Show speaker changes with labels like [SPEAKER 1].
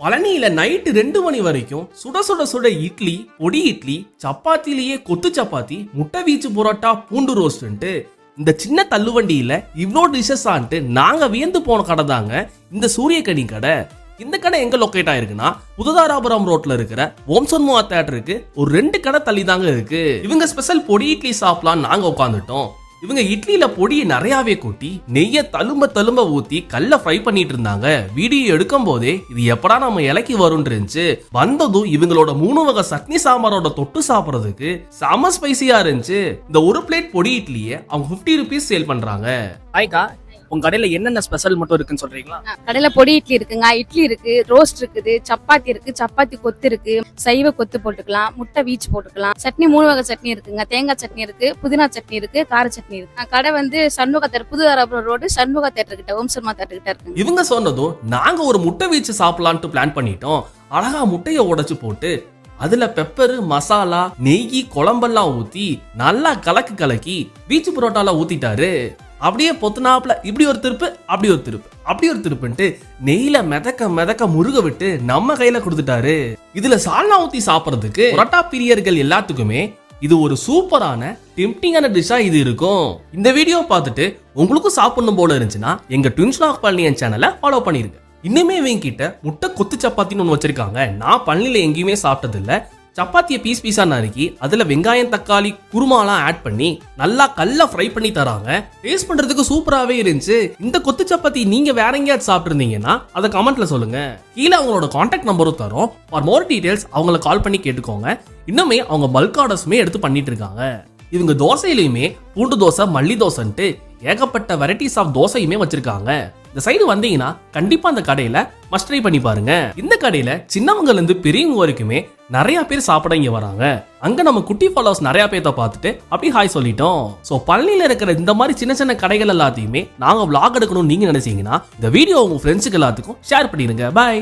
[SPEAKER 1] பழனியில night ரெண்டு மணி வரைக்கும் சுட சுட சுட இட்லி பொடி இட்லி சப்பாத்திலேயே கொத்து சப்பாத்தி முட்டை வீச்சு புரோட்டா பூண்டு ரோஸ்ட்ன்ட்டு இந்த சின்ன தள்ளுவண்டியில இவ்வளோ டிஷஸ் ஆன்ட்டு நாங்க வியந்து போன கடை தாங்க இந்த சூரியக்கனி கடை. இந்த கடை எங்க லொக்கேட் ஆயிருக்குன்னா புதுதாராபுரம் ரோட்ல இருக்கிற ஓம்சன்முவா தேட்டருக்கு ஒரு ரெண்டு கடை தள்ளி தாங்க இருக்கு. இவங்க ஸ்பெஷல் பொடி இட்லி சாப்பிடலாம் நாங்க உட்காந்துட்டோம் இவங்க இட்லியில பொடியை நிறையாவே கொட்டி நெய்ய தழும்ப தழும்ப ஊத்தி கல்ல ஃப்ரை பண்ணிட்டு இருந்தாங்க. வீடியோ எடுக்கும் போதே இது எப்படா நம்ம இலக்கி வரும்னு இருந்துச்சு வந்ததும் இவங்களோட மூணு வகை சட்னி சாம்பாரோட தொட்டு சாப்பிடுறதுக்கு செம ஸ்பைசியா இருந்துச்சு. இந்த ஒரு பிளேட் பொடி இட்லியை அவங்க 50 ருபீஸ் சேல் பண்றாங்க.
[SPEAKER 2] ஹாய்க்கா உங்க கடையில என்னென்ன ஸ்பெஷல் மட்டும் இருக்குன்னு சொல்றீங்களா?
[SPEAKER 3] கடையில பொடி இட்லி இருக்குங்க. இட்லி இருக்கு ரோஸ்ட் இருக்குது சப்பாத்தி இருக்கு சப்பாத்தி கொத்து இருக்கு சைவ கொத்து போட்டுக்கலாம் முட்டை வீச்சு போட்டுக்கலாம். சட்னி மூணு வகை சட்னி இருக்குங்க. தேங்காய் சட்னி இருக்கு புதினா சட்னி இருக்கு கார சட்னி இருக்கு. கடை வந்து சண்முக தேட்டர் புது அரபுரம் ரோடு சண்முக தேட்டர் கிட்ட ஓம் சர்மா தேட்டர் கிட்ட இருக்குங்க.
[SPEAKER 1] இவங்க சொன்னதும் நாங்க ஒரு முட்டை வீச்சு சாப்பிடலான்ட்டு பிளான் பண்ணிட்டோம். அழகா முட்டையை உடைச்சு போட்டு அதுல பெப்பர் மசாலா நெய் குழம்பெல்லாம் ஊத்தி நல்லா கலக்கு கலக்கி பீச்சு புரோட்டால ஊத்திட்டாரு. அப்படியே பொத்துனாப்புல இப்படி ஒரு திருப்பு அப்படி ஒரு திருப்பு. அப்படி ஒரு திருப்புன்ட்டு நெய்ல மிதக்க மிதக்க முருக விட்டு நம்ம கையில கொடுத்துட்டாரு. இதுல சால்னா ஊத்தி சாப்பிட்றதுக்கு புரோட்டா பிரியர்கள் எல்லாத்துக்குமே இது ஒரு சூப்பரான டெம்டிங்கான டிஷ்ஷா இது இருக்கும். இந்த வீடியோ பார்த்துட்டு உங்களுக்கும் சாப்பிடணும் போல இருந்துச்சுன்னா எங்க ட்வின்ஸ் ஆஃப் பழனியன் சேனலை ஃபாலோ பண்ணிருங்க. இன்னுமே இவங்க கிட்ட முட்டை கொத்து சப்பாத்தின்னு ஒன்று வச்சிருக்காங்க. நான் பழனியில் எங்கேயுமே சாப்பிட்டதில்ல. சப்பாத்தியை பீஸ் பீஸா நறுக்கி அதுல வெங்காயம் தக்காளி குருமாலாம் ஆட் பண்ணி நல்லா கல்ல ஃப்ரை பண்ணி தராங்க. டேஸ்ட் பண்றதுக்கு சூப்பராகவே இருந்துச்சு. இந்த கொத்து சப்பாத்தி நீங்க வேற எங்கேயாவது சாப்பிட்டுருந்தீங்கன்னா அதை கமெண்ட்ல சொல்லுங்க. கீழே அவங்களோட காண்டாக்ட் நம்பரும் தரோம். ஃபார் மோர் டீடைல்ஸ் அவங்கள கால் பண்ணி கேட்டுக்கோங்க. இன்னுமே அவங்க பல்க் ஆர்டர்ஸுமே எடுத்து பண்ணிட்டு இருக்காங்க. இவங்க தோசையிலையுமே பூண்டு தோசை மல்லி தோசைன்ட்டு ஏகப்பட்ட வெரைட்டிஸ் ஆஃப் தோசையுமே வச்சிருக்காங்க. இந்த சைடு வந்தீங்கன்னா கண்டிப்பா அந்த கடையில மஸ்ட் ட்ரை பண்ணி பாருங்க. இந்த கடையில சின்னவங்கல இருந்து பெரியவங்க வரைக்குமே நிறைய பேர் சாப்பிட இங்க வராங்க. அங்க நம்ம குட்டி ஃபாலோவர்ஸ் நிறைய பேர்த்த பார்த்துட்டு அப்படி ஹாய் சொல்லிட்டோம். சோ பழனியில இருக்கிற இந்த மாதிரி சின்ன சின்ன கடைகள் எல்லாத்தையுமே நாங்க விளாக் எடுக்கணும்னு நீங்க நினைச்சீங்கன்னா இந்த வீடியோ உங்க ஃப்ரெண்ட்ஸுக்கு எல்லாத்துக்கும் ஷேர் பண்ணிடுங்க. பாய்